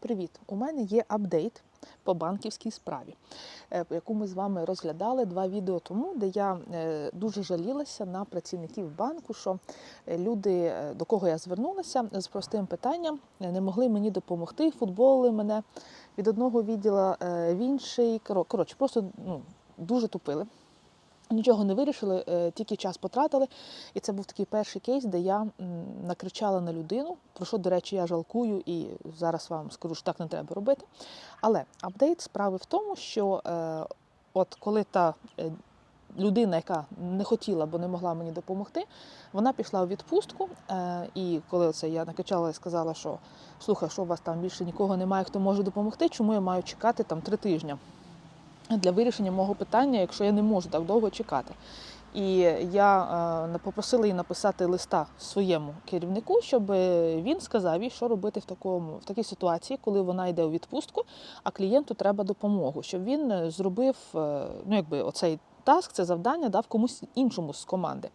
Привіт! У мене є апдейт по банківській справі, е, яку ми з вами розглядали два відео тому, де я е, дуже жалілася на працівників банку, що е, люди, до кого я звернулася з простим питанням, не могли мені допомогти, футболили мене від одного відділу в інший. Коротше, просто ну, дуже тупили. Нічого не вирішили, е, тільки час потратили. І це був такий перший кейс, де я накричала на людину, про що, до речі, я жалкую і зараз вам скажу, що так не треба робити. Але апдейт справи в тому, що е, от коли та е, людина, яка не хотіла, бо не могла мені допомогти, вона пішла у відпустку. Е, і коли це я накричала і сказала, що слухай, що у вас там більше нікого немає, хто може допомогти, чому я маю чекати там три тижні для вирішення мого питання, якщо я не можу так довго чекати. І я е, попросила її написати листа своєму керівнику, щоб він сказав їй, що робити в такому в такій ситуації, коли вона йде у відпустку, а клієнту треба допомогу, щоб він е, зробив е, ну, якби оцей таск, це завдання дав комусь іншому з команди.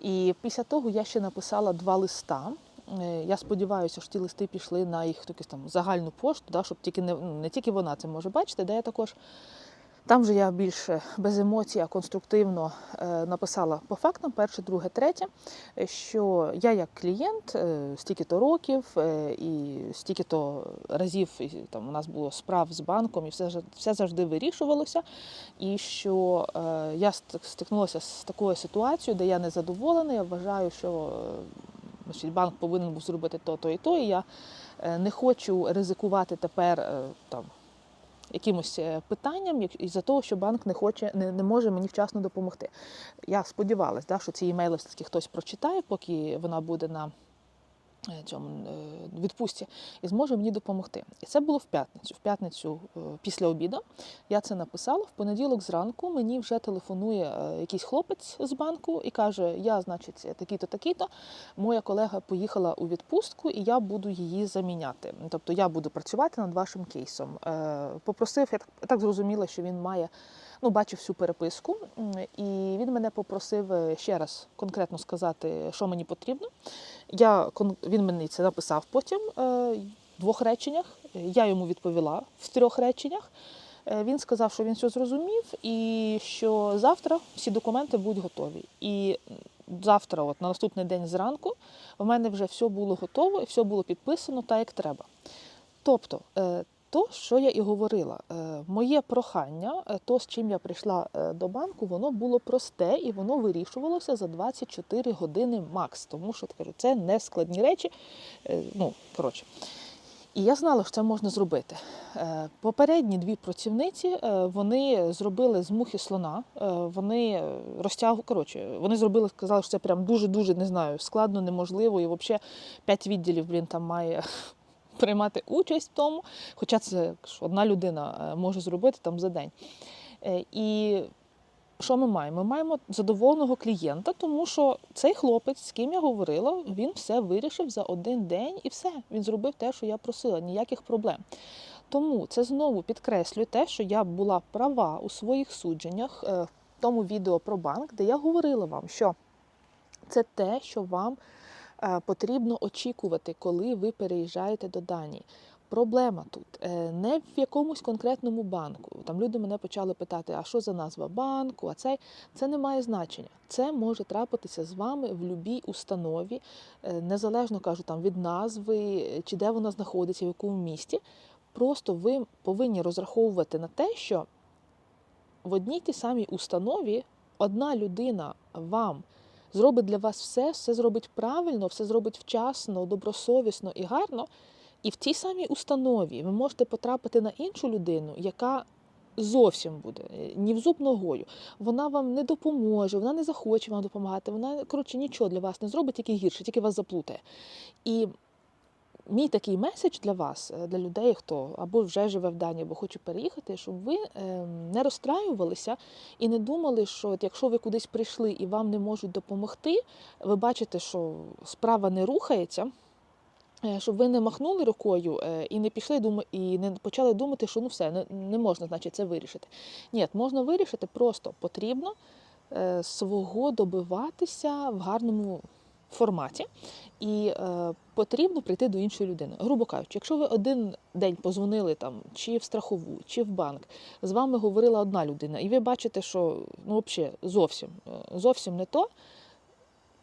І після того я ще написала два листа. Я сподіваюся, що ті листи пішли на їх там загальну пошту, да, щоб тільки не, не тільки вона це може бачити, де я також там же я більше без емоцій, а конструктивно е, написала по фактам, перше, друге, третє, що я як клієнт е, стільки-то років е, і стільки-то разів і, там, у нас було справ з банком, і все, все завжди вирішувалося. І що я стикнулася з такою ситуацією, де я не задоволена, я вважаю, що значить, банк повинен був зробити то, то і то, і я не хочу ризикувати тепер там якимось е, питанням, із-за того, що банк не хоче, не, не може мені вчасно допомогти. Я сподівалася, да, що ці імейли все-таки хтось прочитає, поки вона буде на цьому е, відпустці, і зможе мені допомогти. І це було в п'ятницю. В п'ятницю е, після обіду я це написала. В понеділок зранку мені вже телефонує е, якийсь хлопець з банку і каже: Я, значить, такий-то, такий-то. Моя колега поїхала у відпустку, і я буду її заміняти. Тобто я буду працювати над вашим кейсом. Е, Попросив, я так, так зрозуміла, що він має. Ну, бачив всю переписку, і він мене попросив е, ще раз конкретно сказати, що мені потрібно. Я, він мені це написав потім е, в двох реченнях. Я йому відповіла в трьох реченнях. Е, Він сказав, що він все зрозумів, і що завтра всі документи будуть готові. І завтра, от на наступний день зранку, в мене вже все було готово і все було підписано так, як треба. Тобто, то, що я і говорила, е, моє прохання, е, то, з чим я прийшла е, до банку, воно було просте і воно вирішувалося за 24 години макс. Тому що кажу, це не складні речі. Ну, коротше. І я знала, що це можна зробити. Попередні дві працівниці вони зробили з мухи слона. Вони розтягу, коротше, вони зробили, сказали, що це прям дуже-дуже не знаю, складно, неможливо. І взагалі п'ять відділів, блін, там має приймати участь в тому. Хоча це одна людина е, може зробити там за день. Е, І що ми маємо? Ми маємо задоволеного клієнта, тому що цей хлопець, з ким я говорила, він все вирішив за один день і все. Він зробив те, що я просила, ніяких проблем. Тому це знову підкреслює те, що я була права у своїх судженнях е, в тому відео про банк, де я говорила вам, що це те, що вам потрібно очікувати, коли ви переїжджаєте до Данії. Проблема тут е, не в якомусь конкретному банку. Там люди мене почали питати, а що за назва банку? А цей це не має значення. Це може трапитися з вами в будь-якій установі, е, незалежно кажу там від назви е, чи де вона знаходиться, в якому місті. Просто ви повинні розраховувати на те, що в одній тій самій установі одна людина вам зробить для вас все, все зробить правильно, все зробить вчасно, добросовісно і гарно. І в тій самій установі ви можете потрапити на іншу людину, яка зовсім буде е, ні в зуб ногою. Вона вам не допоможе, вона не захоче вам допомагати, вона коротше нічого для вас не зробить, тільки гірше, тільки вас заплутає. І мій такий меседж для вас, е, для людей, хто або вже живе в Данії, або хоче переїхати, щоб ви е, не розстраювалися і не думали, що от якщо ви кудись прийшли і вам не можуть допомогти, ви бачите, що справа не рухається. е, Щоб ви не махнули рукою е, і не пішли і не почали думати, що ну все, не, не можна, значить, це вирішити. Ні, можна вирішити, просто потрібно свого добиватися в гарному форматі, і е, потрібно прийти до іншої людини. Грубо кажучи, якщо ви один день позвонили там чи в страхову, чи в банк, з вами говорила одна людина, і ви бачите, що ну, взагалі зовсім, е, зовсім не то,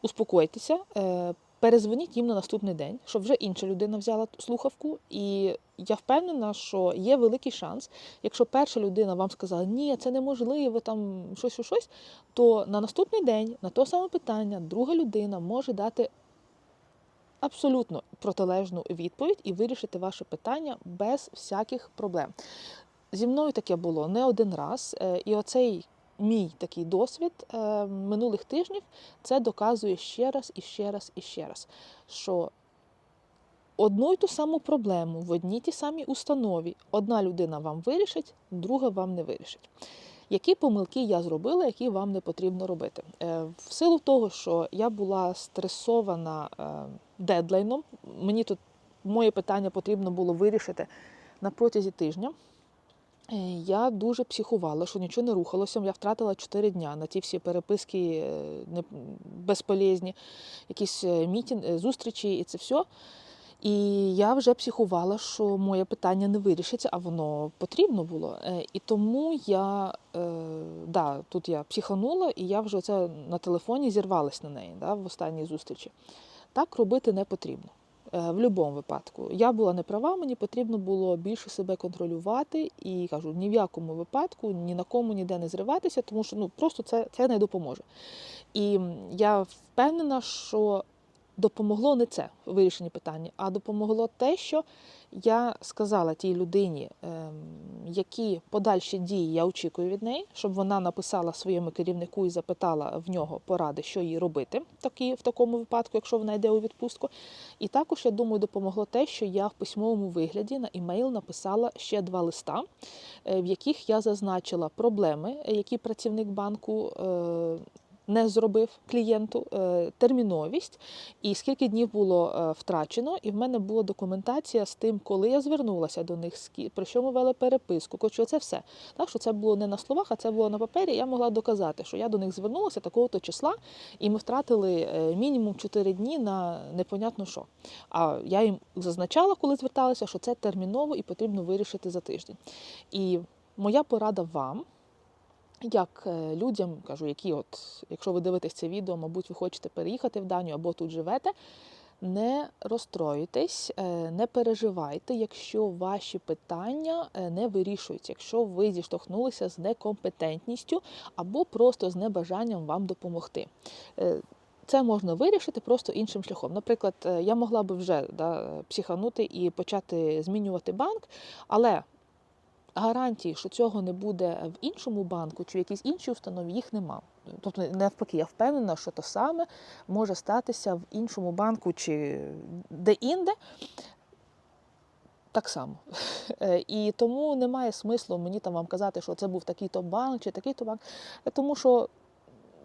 успокойтеся. Перезвоніть їм на наступний день, щоб вже інша людина взяла слухавку. І я впевнена, що є великий шанс, якщо перша людина вам сказала, ні, це неможливо, там щось, щось, щось, то на наступний день на то саме питання друга людина може дати абсолютно протилежну відповідь і вирішити ваше питання без всяких проблем. Зі мною таке було не один раз, е, і оцей мій такий досвід е, минулих тижнів це доказує ще раз і ще раз і ще раз, що одну й ту саму проблему в одній тій самій установі одна людина вам вирішить, друга вам не вирішить. Які помилки я зробила, які вам не потрібно робити? Е, В силу того, що я була стресована е, дедлайном, мені тут моє питання потрібно було вирішити на протязі тижня. Е, Я дуже психувала, що нічого не рухалося. Я втратила 4 дня на ті всі переписки е, безполезні, якісь е, мітін, зустрічі і це все. І я вже психувала, що моє питання не вирішиться, а воно потрібно було. І тому я да, тут я психанула, і я вже це на телефоні зірвалась на неї да, в останній зустрічі. Так робити не потрібно. Е, В будь-якому випадку. Я була не права, мені потрібно було більше себе контролювати і кажу, ні в якому випадку, ні на кому ніде не зриватися, тому що ну, просто це, це не допоможе. І я впевнена, що допомогло не це в питання, а допомогло те, що я сказала тій людині, ем, які подальші дії я очікую від неї, щоб вона написала своєму керівнику і запитала в нього поради, що їй робити в, такому випадку, якщо вона йде у відпустку. І також, я думаю, допомогло те, що я в письмовому вигляді на імейл написала ще два листа, е, в яких я зазначила проблеми, е, які працівник банку. Не зробив клієнту е, терміновість і скільки днів було е, втрачено. І в мене була документація з тим, коли я звернулася до них, що ми вели переписку. Коротше, це все. Так що це було не на словах, а це було на папері. Я могла доказати, що я до них звернулася такого-то числа, і ми втратили е, мінімум 4 дні на непонятно що. А я їм зазначала, коли зверталася, що це терміново і потрібно вирішити за тиждень. І моя порада вам. Як е, людям кажу, які, от, якщо ви дивитесь це відео, мабуть, ви хочете переїхати в Данію або тут живете, не розстроюйтесь, е, не переживайте, якщо ваші питання е, не вирішуються, якщо ви зіштовхнулися з некомпетентністю або просто з небажанням вам допомогти. Це можна вирішити просто іншим шляхом. Наприклад, я могла би вже да, психанути і почати змінювати банк, але гарантії, що цього не буде в іншому банку чи в якійсь іншій установі, їх нема. Тобто, навпаки, я впевнена, що то саме може статися в іншому банку чи де-інде. Так само. Е, І тому немає смислу мені там вам казати, що це був такий-то банк чи такий-то банк, Е, тому що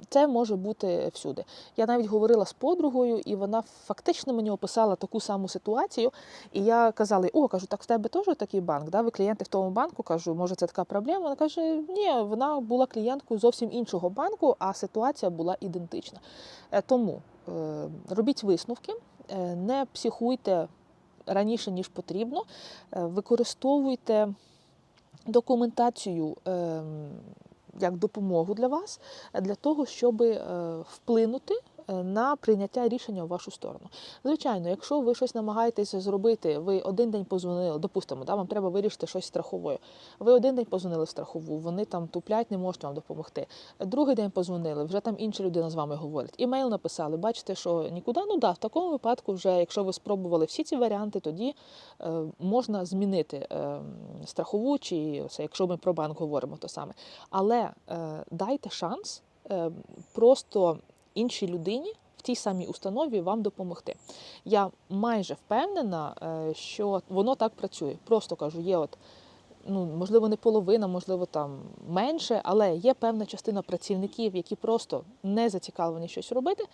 це може бути всюди. Я навіть говорила з подругою, і вона фактично мені описала таку саму ситуацію. І я казала: о, кажу, так в тебе теж такий банк, да? ви клієнти в тому банку, кажу, може, це така проблема. Вона каже, ні, вона була клієнткою зовсім іншого банку, а ситуація була ідентична. Е, Тому е, робіть висновки, е, не психуйте раніше, ніж потрібно, використовуйте документацію. Як допомогу для вас, для того, щоб е, вплинути на прийняття рішення в вашу сторону. Звичайно, якщо ви щось намагаєтеся зробити, ви один день позвонили, допустимо, да, вам треба вирішити щось страховою. Ви один день позвонили в страхову, вони там туплять, не можуть вам допомогти. Другий день позвонили, вже там інша людина з вами говорить. Імейл написали, бачите, що нікуди. Ну да, в такому випадку, вже якщо ви спробували всі ці варіанти, тоді е, можна змінити е, страхову, чи це, якщо ми про банк говоримо, то саме. Але е, дайте шанс е, просто іншій людині в тій самій установі вам допомогти. Я майже впевнена, е, що воно так працює. Просто кажу, є от. Ну, можливо, не половина, можливо, там менше, але є певна частина працівників, які просто не зацікавлені щось робити.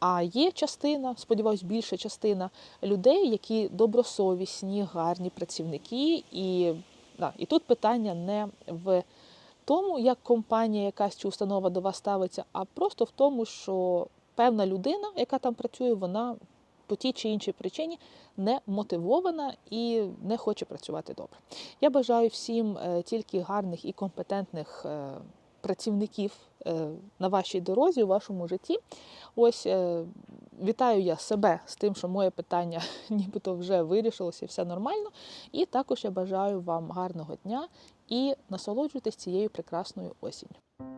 А є частина, сподіваюсь, більша частина людей, які добросовісні, гарні працівники. І, да, і тут питання не в тому, як компанія якась чи установа до вас ставиться, а просто в тому, що певна людина, яка там працює, вона по тій чи іншій причині не мотивована і не хоче працювати добре. Я бажаю всім е, тільки гарних і компетентних е, працівників е, на вашій дорозі, у вашому житті. Ось вітаю я себе з тим, що моє питання нібито вже вирішилося все нормально. І також я бажаю вам гарного дня і насолоджуйтесь цією прекрасною осінню.